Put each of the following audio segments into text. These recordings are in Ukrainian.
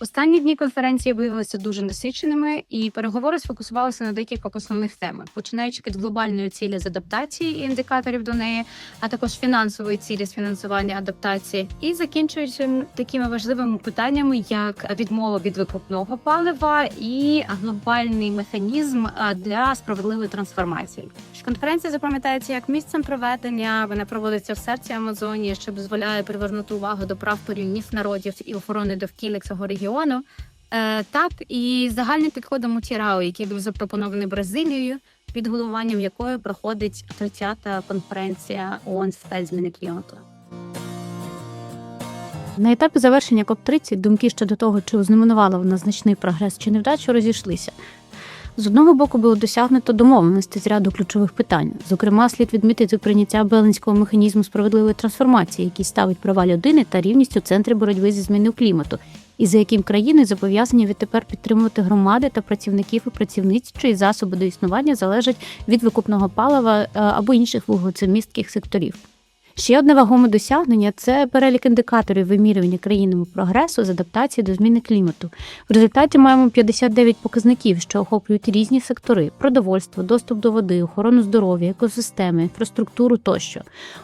Останні дні конференції виявилися дуже насиченими, і переговори сфокусувалися на декількох основних темах, починаючи від глобальної цілі з адаптації і індикаторів до неї, а також фінансової цілі з фінансування адаптації, і закінчуючи такими важливими питаннями, як відмова від викопного палива і глобальний механізм для справедливої трансформації. Конференція запам'ятається як місцем проведення. Вона проводиться в серці Амазонії, що дозволяє привернути увагу до прав корінних народів і охорони довкілля цього регіону. Е, так і загальним підходом у Тірау, який був запропонований Бразилією, під головуванням якої проходить 30-та конференція ООН з питань зміни клімату. На етапі завершення КОП-30 думки щодо того, чи ознаменувала вона значний прогрес чи невдачу, розійшлися. З одного боку було досягнуто домовленості з ряду ключових питань. Зокрема, слід відмітити прийняття Беленського механізму справедливої трансформації, який ставить права людини та рівність у центрі боротьби зі зміною клімату, і за яким країни зобов'язані відтепер підтримувати громади та працівників і працівниць, чиї засоби до існування залежать від викупного палива е, або інших вуглецемістких секторів. Ще одне вагоме досягнення це перелік індикаторів вимірювання країнами прогресу з адаптації до зміни клімату. В результаті маємо 59 показників, що охоплюють різні сектори: продовольство, доступ до води, охорону здоров'я, екосистеми, інфраструктуру тощо.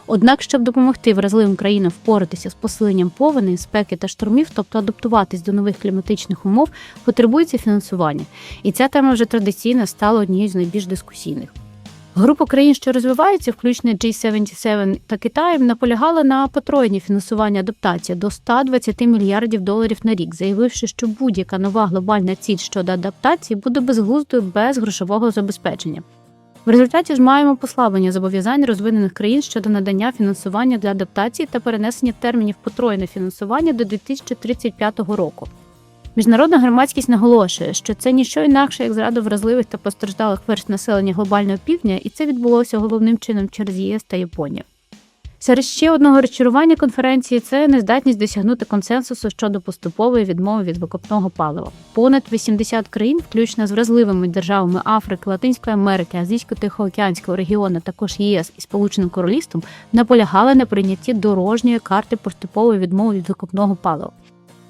Однак, щоб допомогти вразливим країнам впоратися з посиленням повеней, спеки та штормів, тобто адаптуватись до нових кліматичних умов, потребується фінансування. І ця тема вже традиційно стала однією з найбільш дискусійних. Група країн, що розвиваються, включно G77 та Китаєм, наполягала на потроєнні фінансування адаптації до 120 мільярдів доларів на рік, заявивши, що будь-яка нова глобальна ціль щодо адаптації буде безглуздою без грошового забезпечення. В результаті ж маємо послаблення зобов'язань розвинених країн щодо надання фінансування для адаптації та перенесення термінів потроєне фінансування до 2035 року. Міжнародна громадськість наголошує, що це ніщо інакше, як зрада вразливих та постраждалих верст населення глобального півдня, і це відбулося головним чином через ЄС та Японію. Серед ще одного розчарування конференції це нездатність досягнути консенсусу щодо поступової відмови від викопного палива. Понад 80 країн, включно з вразливими державами Африки, Латинської Америки, Азійсько-Тихоокеанського регіону, також ЄС і Сполученим Королівством, наполягали на прийнятті дорожньої карти поступової відмови від викопного палива.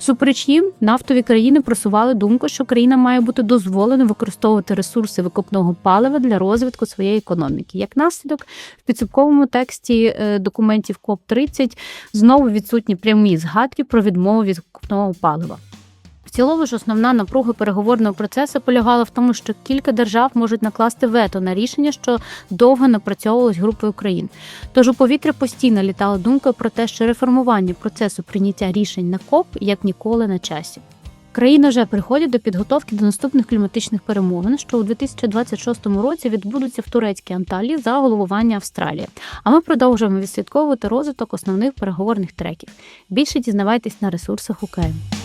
Супереч їм, нафтові країни просували думку, що країна має бути дозволено використовувати ресурси викопного палива для розвитку своєї економіки. Як наслідок, в підсумковому тексті е, документів КОП 30 знову відсутні прямі згадки про відмову від викопного палива. В цілому ж основна напруга переговорного процесу полягала в тому, що кілька держав можуть накласти вето на рішення, що довго напрацьовувалось групою країн. Тож у повітря постійно літала думка про те, що реформування процесу прийняття рішень на КОП як ніколи на часі. Країни вже приходять до підготовки до наступних кліматичних перемовин, що у 2026 році відбудуться в турецькій Анталії за головування Австралії. А ми продовжуємо відслідковувати розвиток основних переговорних треків. Більше дізнавайтесь на ресурсах УКМ.